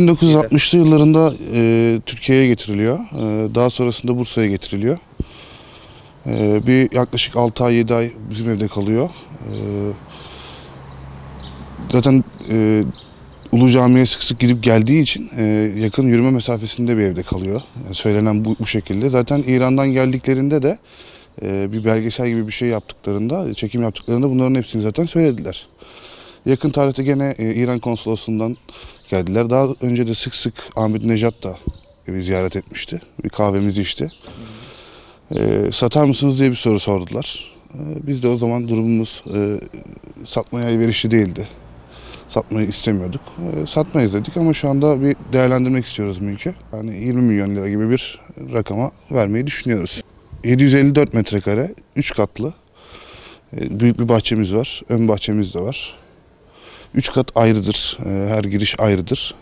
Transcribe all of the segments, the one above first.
1960'lı yıllarında e, Türkiye'ye getiriliyor. E, daha sonrasında Bursa'ya getiriliyor. E, bir yaklaşık 6 ay 7 ay bizim evde kalıyor. E, zaten e, Ulu Cami'ye sık sık gidip geldiği için e, yakın yürüme mesafesinde bir evde kalıyor. Yani söylenen bu, bu şekilde. Zaten İran'dan geldiklerinde de e, bir belgesel gibi bir şey yaptıklarında, çekim yaptıklarında bunların hepsini zaten söylediler. Yakın tarihte gene e, İran konsolosluğundan geldiler. Daha önce de sık sık Ahmet Nejat da evi ziyaret etmişti. Bir kahvemizi içti. E, satar mısınız diye bir soru sordular. E, biz de o zaman durumumuz e, satmaya elverişli değildi. Satmayı istemiyorduk. E, satmayız dedik ama şu anda bir değerlendirmek istiyoruz mülkü. Yani 20 milyon lira gibi bir rakama vermeyi düşünüyoruz. 754 metrekare, 3 katlı. E, büyük bir bahçemiz var. Ön bahçemiz de var. Üç kat ayrıdır. E, Her giriş ayrıdır.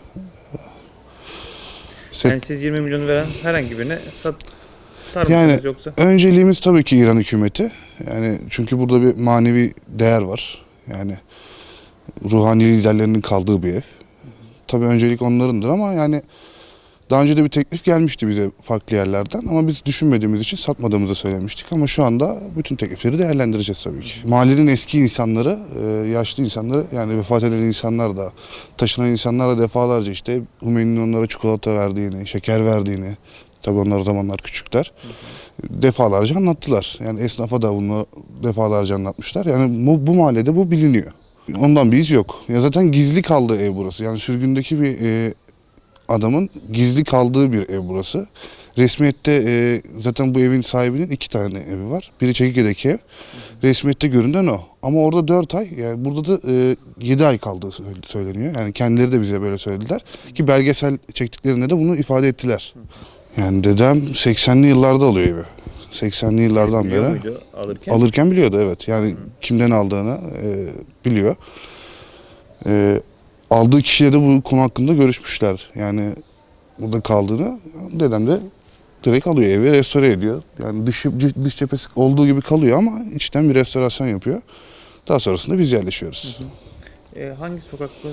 Set- Yani siz 20 milyon veren herhangi birine satar Yani- yoksa? Önceliğimiz tabii ki İran hükümeti. Yani çünkü burada bir manevi değer var. Yani ruhani liderlerinin kaldığı bir ev. Tabii öncelik onlarındır ama yani daha önce de bir teklif gelmişti bize farklı yerlerden ama biz düşünmediğimiz için satmadığımızı söylemiştik ama şu anda bütün teklifleri değerlendireceğiz tabii ki. Mahallenin eski insanları, e, yaşlı insanları yani vefat eden insanlar da taşınan insanlar da defalarca işte Hümeyni'nin onlara çikolata verdiğini, şeker verdiğini tabii onlar o zamanlar küçükler defalarca anlattılar. Yani esnafa da bunu defalarca anlatmışlar. Yani bu, bu mahallede bu biliniyor. Ondan bir iz yok. Ya zaten gizli kaldığı ev burası. Yani sürgündeki bir e, adamın gizli kaldığı bir ev burası. Resmiyette e, zaten bu evin sahibinin iki tane evi var. Biri Çekike'deki ev. Resmiyette görünen o. Ama orada 4 ay, yani burada da e, 7 ay kaldığı sö- söyleniyor. Yani kendileri de bize böyle söylediler. Ki belgesel çektiklerinde de bunu ifade ettiler. Yani dedem 80'li yıllarda alıyor evi. 80'li yıllardan Biliyor beri. muydu alırken? Alırken biliyordu evet. Yani kimden aldığını e, biliyor. E, aldığı kişiyle de bu konu hakkında görüşmüşler. Yani burada kaldığını dedem de direkt alıyor evi restore ediyor. Yani dış, dış cephesi olduğu gibi kalıyor ama içten bir restorasyon yapıyor. Daha sonrasında biz yerleşiyoruz. Ee, hangi sokakta